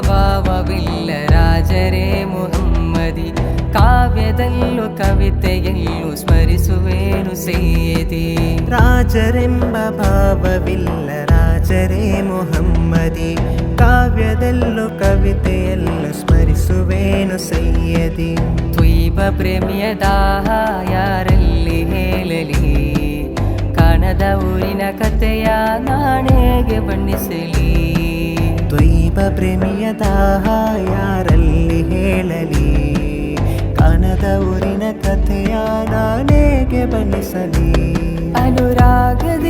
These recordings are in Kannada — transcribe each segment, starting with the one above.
ಭಾವವಿಲ್ಲ ರಾಜರೇ ಮುಹಮ್ಮದಿ. ಕಾವ್ಯದಲ್ಲೂ ಕವಿತೆಯಲ್ಲೂ ಸ್ಮರಿಸುವೇನು ಸೇದಿ ರಾಜರೆಂಬ ಭಾವವಿಲ್ಲ ರಾಜರೇ ಮುಹಮ್ಮದಿ. ಕಾವ್ಯದಲ್ಲೂ ಕವಿತೆಯಲ್ಲೂ ಸ್ಮರಿಸುವೇನು ಸೈಯದಿ. ದ್ವೀಪ ಪ್ರೇಮಿಯ ದಾಹ ಯಾರಲ್ಲಿ ಹೇಳಲಿ? ಕಣದ ಊರಿನ ಕಥೆಯ ನಾಣೆಗೆ ಬಣ್ಣಿಸಲಿ? ಪ್ರೇಮಿಯ ದಾಹ ಯಾರಲ್ಲಿ ಹೇಳಲಿ? ಕಾಣದ ಊರಿನ ಕಥೆಯ ನಾನೇಗೆ ಬಣ್ಣಿಸಲಿ? ಅನುರಾಗ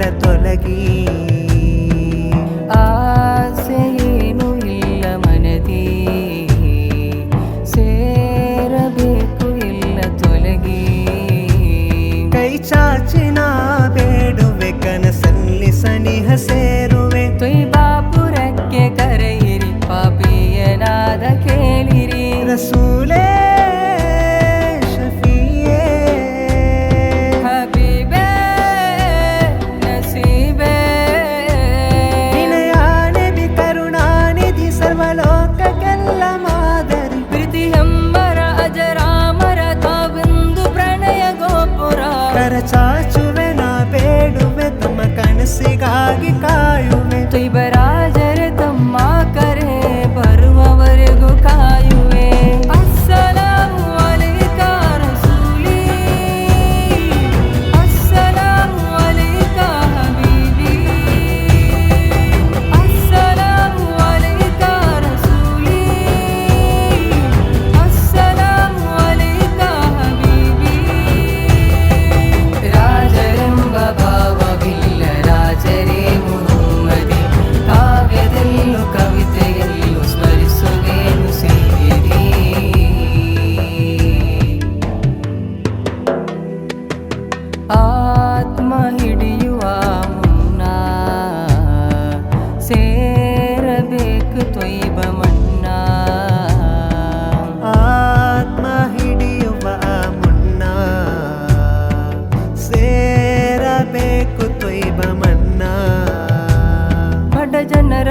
ಎಲ್ಲ ತೊಲಗಿ ಆಸೆಯೇನು ಇಲ್ಲ ಮನದಿ ಸೇರಬೇಕು ಇಲ್ಲ ತೊಲಗಿ ಕೈ ಚಾಚಿನ ಬೇಡುವೆ ಕನಸಲ್ಲಿ ಸನಿಹ ಸೇರುವೆ ತ್ವಯ್ಬಾಪುರಕ್ಕೆ ಕರೆಯಿರಿ ಪಾಪಿಯನಾದ ಕೇಳಿರಿ ರಸೂಲೇ ಗೋಪುರ ಕರ ಚಾಚುವೆ ನಾ ಬೇಡುವೆ ತಮ್ಮ ಕನಸಿಗಾಗಿ ಕಾಯುವೆ ತ್ವಯ್ಬರಾಜರೆ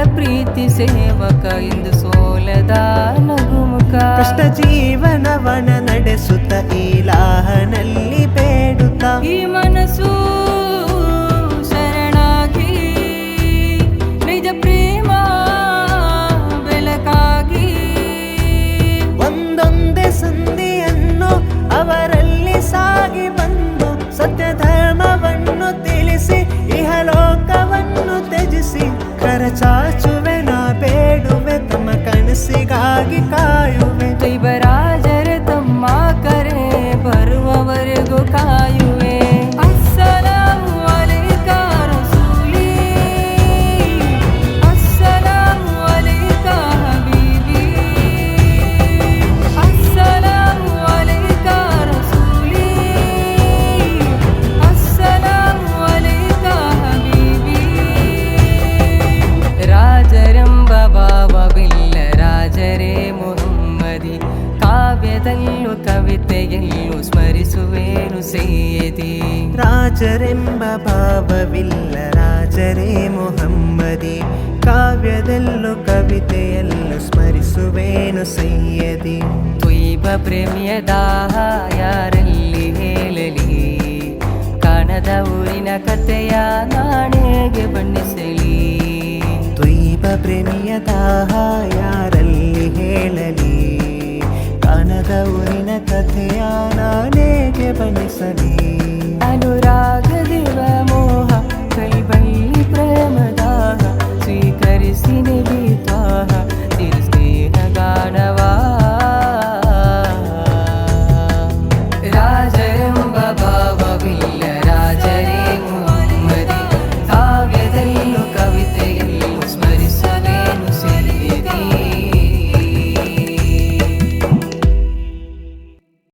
ಪ್ರೀತಿ ಸೇವಕ ಇಂದು ಸೋಲದ ನಗುಮುಖ. ಕಷ್ಟ ಜೀವನವನ ನಡೆಸುತ್ತ ಈಲಾಹನಲ್ಲಿ ಬೇಡುತ್ತ. ಈ ಮನಸ್ಸು ಕರಚಾಚುವೆ ನಾ ಬೇಡುವೆ ತಮ್ಮ ಕನಸಿಗಾಗಿ ಕಾಯುವೆ ದೈವರಾಜರೆ ರಾಜರೆಂಬ ಭಾವವಿಲ್ಲ. ರಾಜರೇ ಮೊಹಮ್ಮದಿ ಕಾವ್ಯದಲ್ಲೂ ಕವಿತೆಯಲ್ಲೂ ಸ್ಮರಿಸುವೇನು ಸೈಯದಿ? ದ್ವೈವ ಪ್ರೇಮಿಯ ದಾಹ ಯಾರಲ್ಲಿ ಹೇಳಲಿ? ಕಣದ ಊರಿನ ಕಥೆಯ ನಾಣೆಗೆ ಬಣ್ಣಿಸಲಿ? ದ್ವೈವ ಪ್ರೇಮಿಯ ದಾಹ ಯಾರಲ್ಲಿ ಹೇಳಲಿ? ಕಣದ ಊರಿನ ಕಥೆಯ ನಾಣೆಗೆ ಬಣ್ಣಿಸಲಿ? Can you